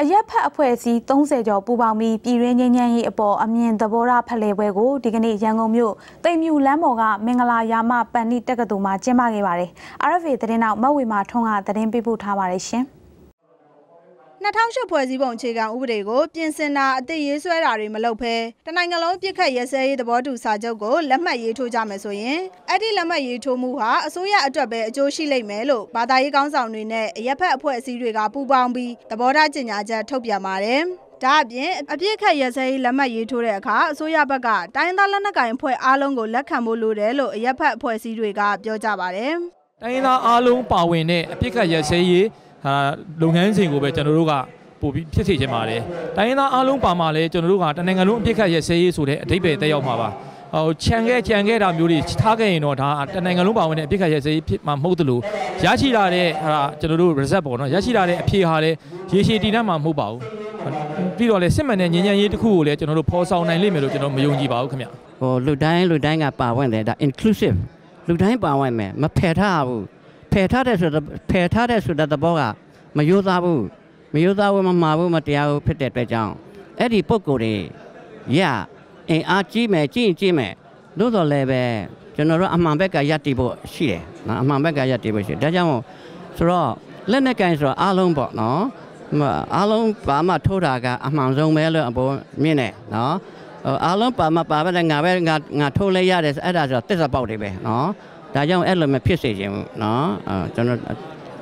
အရက်ဖက်အဖွဲ့အစည်း30ကျော်ပူးပေါင်းပြီးပြည်ရင်းငင်းငင်းရေးအပေါ်အမြင်သဘောထားဖလှယ်ပွဲကိုဒီကနေ့ရန်ကုန်မြို့တိမ်မြူလမ်းပေါ်ကမင်္ဂလာရာမပန်နိတက္ကသိုလ်မှာကျင်းပခဲ့ပါတယ်။ RFA သတင်းနောက်မဝေမာထွန်းကသတင်းပေးပို့ထားပါတယ်ရှင်။ 2008ဖွဲ့စည်းပုံအခြေခံဥပဒေကိုပြင်ဆင်တာအသစ်ရေးဆွဲတာတွေမလုပ်ဘဲတနိုင်ငံလုံးပြစ်ခတ်ရဲစဲရေးသဘောတူစာချုပ်ကိုလက်မှတ်ရေးထိုးကြမယ်ဆိုရင်အဲ့ဒီလက်မှတ်ရေးထိုးမှုဟာအစိုးရအတွက်ပဲအကျိုးရှိလိမ့်မယ်လို့ဘာသာရေးကောင်းဆောင်တွေနဲ့အရက်ဖက်အဖွဲ့အစည်းတွေကပူးပေါင်းပြီးသဘောထားကြေညာချက်ထုတ်ပြန်ပါတယ်။ဒါအပြင်အပြစ်ခတ်ရစဲရေးလက်မှတ်ရေးထိုးတဲ့အခါအစိုးရဘက်ကတိုင်းသားလက်နက်ကိုင်အဖွဲ့အားလုံးကိုလက်ခံဖို့လိုတယ်လို့အရက်ဖက်အဖွဲ့အစည်းတွေကပြောကြပါတယ်။တိုင်းရင်းသားအားလုံးပါဝင်တဲ့အပြစ်ခတ်ရစဲရေး ဟာလုပ်ငန်းစဉ်ကိုပဲကျွန်တော်တို့ကပို့ပြီးဖြစ်စေချင်ပါတယ်။တိုင်းရင်းသားအားလုံးပါမှလည်းကျွန်တော်တို့ကတနိုင်ငံလုံးအပြစ်ခတ်ရစဲရေးဆိုတဲ့အဓိပ္ပာယ်တက်ရောက်မှာပါ။ဟိုခြံခဲ့ကြံခဲ့တာမျိုးတွေထားခဲ့ရင်တော့ဒါတနိုင်ငံလုံးပါဝင်တဲ့အပြစ်ခတ်ရစဲရေးဖြစ်မှာမဟုတ်သလိုရရှိလာတဲ့ဟာကျွန်တော်တို့ result ပေါ့နော်ရရှိလာတဲ့အဖြေဟာလည်းရေရှည်တည်တတ်မှာမဟုတ်ပါဘူး။ပြီးတော့လည်းစစ်မှန်တဲ့ငြိမ်းချမ်းရေးတစ်ခုကိုလည်းကျွန်တော်တို့ဖော်ဆောင်နိုင်လိမ့်မယ်လို့ကျွန်တော်မယုံကြည်ပါဘူးခင်ဗျ။ဟိုလူတိုင်းလူတိုင်းကပါဝင်တယ်ဒါ inclusive လူတိုင်းပါဝင်မယ်မဖယ်ထားဘူး ဖယ်ထားတဲ့ဆိုတော့ဖယ်ထားတဲ့ဆိုတဲ့သဘောကမယိုးသားဘူးမယိုးသားဘူးမမှားဘူးမတရားဘူးဖြစ်တဲ့အတွက်ကြောင့်အဲ့ဒီပုံကိုယ်တွေရအင်အားကြီးမယ်ကြီးရင်ကြီးမယ်သို့တော်လည်းပဲကျွန်တော်တို့အမှန်ဘက်ကရပ်တည်ဖို့ရှိတယ်နော်အမှန်ဘက်ကရပ်တည်ဖို့ရှိတယ်ဒါကြောင့်မို့ဆိုတော့လက်နဲ့ကန်ဆိုတော့အားလုံးပေါ့နော်အားလုံးပါမှထိုးတာကအမှန်ဆုံးပဲလို့အပေါ်မြင်တယ်နော်အားလုံးပါမပါပဲငါပဲငါငါထိုးလဲရတယ်အဲ့ဒါဆိုတော့တစ္ဆပေါက်တွေပဲနော် ဒါကြောင့်အဲ့လိုမဖြစ်စေချင်ဘူးနော်အဲကျွန်တော်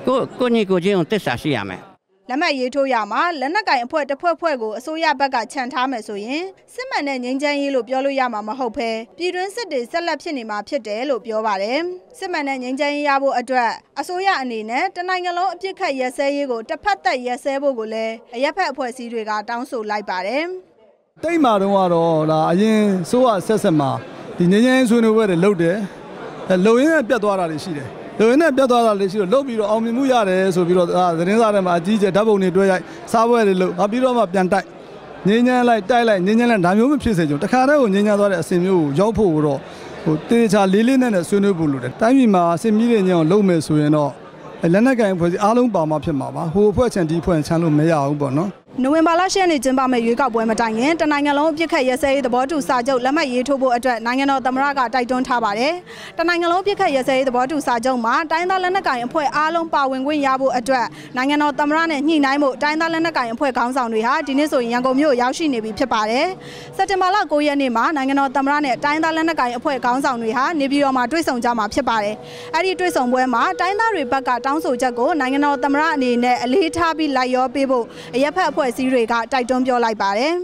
ကိုကိုညီကိုချင်းကိုတစ္ဆာရှိရမယ်လက်မှတ်ရေးထိုးရမှာလက်နက်ကင်အဖွဲ့တစ်ဖွဲ့ဖွဲ့ကိုအစိုးရဘက်ကခြံထားမယ်ဆိုရင်စစ်မှန်တဲ့ငြိမ်းချမ်းရေးလို့ပြောလို့ရမှာမဟုတ်ဘဲပြည်တွင်းစစ်တွေဆက်လက်ဖြစ်နေမှာဖြစ်တယ်လို့ပြောပါတယ်စစ်မှန်တဲ့ငြိမ်းချမ်းရေးရဖို့အတွက်အစိုးရအနေနဲ့တနိုင်ငံလုံးအပြစ်ခတ်ရဲစဲရေးကိုတစ်ဖက်သက်ရဲစဲဖို့ကိုလည်းအရက်ဖက်အဖွဲ့အစည်းတွေကတောင်းဆိုလိုက်ပါတယ်တိတ်မာတော့ကတော့ဒါအရင်စိုးရဆက်ဆက်မှာဒီငင်းငင်းဆွေးနွေးပွဲတွေလုပ်တယ်အဲ လုံရင်းပြတ်သွားတာတွေရှိတယ်လုံရင်းနဲ့ပြတ်သွားတာတွေရှိတော့လုပ်ပြီးတော့အောင်မြင်မှုရတယ်ဆိုပြီးတော့သတင်းစာထဲမှာအကြီးကျယ်ဓာတ်ပုံတွေတွေ့ရိုက်စားပွဲတွေလုပ်ငါပြီးတော့မှပြန်တိုက်ငင်းငင်းလိုက်တိုက်လိုက်ငင်းငင်းလိုက်ဒါမျိုးမဖြစ်စေချင်တခါတည်းကိုငင်းငင်းသွားတဲ့အစဉ်မျိုးကိုရောက်ဖို့တော့ဟိုတေချာလေးလေးနဲ့နဲ့ဆွေးနွေးဖို့လိုတယ်တိုင်းပြည်မှာအစဉ်မြင့်တဲ့ညောင်းလုပ်မယ်ဆိုရင်တော့လက်နက်ကင်ဖွဲ့စီအားလုံးပါမှဖြစ်မှာပါဟိုအဖွဲ့ချန်ဒီဖွဲ့ချန်လို့မရဘူးပေါ့နော် နိုဝင်ဘာလ10ရက်နေ့ကျင်းပမယ့်ရွေးကောက်ပွဲမတိုင်ခင်တနိုင်ငံလုံးအပြစ်ခတ်ရဲစဲရေးသဘောတူစာချုပ်လက်မှတ်ရေးထိုးဖို့အတွက်နိုင်ငံတော်သမ္မတကတိုက်တွန်းထားပါတယ်။တနိုင်ငံလုံးအပြစ်ခတ်ရဲစဲရေးသဘောတူစာချုပ်မှာတိုင်းသားလက်နက်ကိုင်အဖွဲ့အားလုံးပါဝင်ခွင့်ရဖို့အတွက်နိုင်ငံတော်သမ္မတနဲ့ညှိနှိုင်းဖို့တိုင်းသားလက်နက်ကိုင်အဖွဲ့ခေါင်းဆောင်တွေဟာဒီနေ့ဆိုရင်ရန်ကုန်မြို့ရောက်ရှိနေပြီဖြစ်ပါတယ်။စက်တင်ဘာလ9ရက်နေ့မှာနိုင်ငံတော်သမ္မတနဲ့တိုင်းသားလက်နက်ကိုင်အဖွဲ့ခေါင်းဆောင်တွေဟာနေပြည်တော်မှာတွေ့ဆုံကြမှာဖြစ်ပါတယ်။အဲ့ဒီတွေ့ဆုံပွဲမှာတိုင်းသားတွေဘက်ကတောင်းဆိုချက်ကိုနိုင်ငံတော်သမ္မတအနေနဲ့အလေးထားပြီးလိုက်ရောပေးဖို့အရက်ဖက်အဖွဲ့အစည်းတွေကတိုက်တွန်းပြောလိုက်ပါတယ်။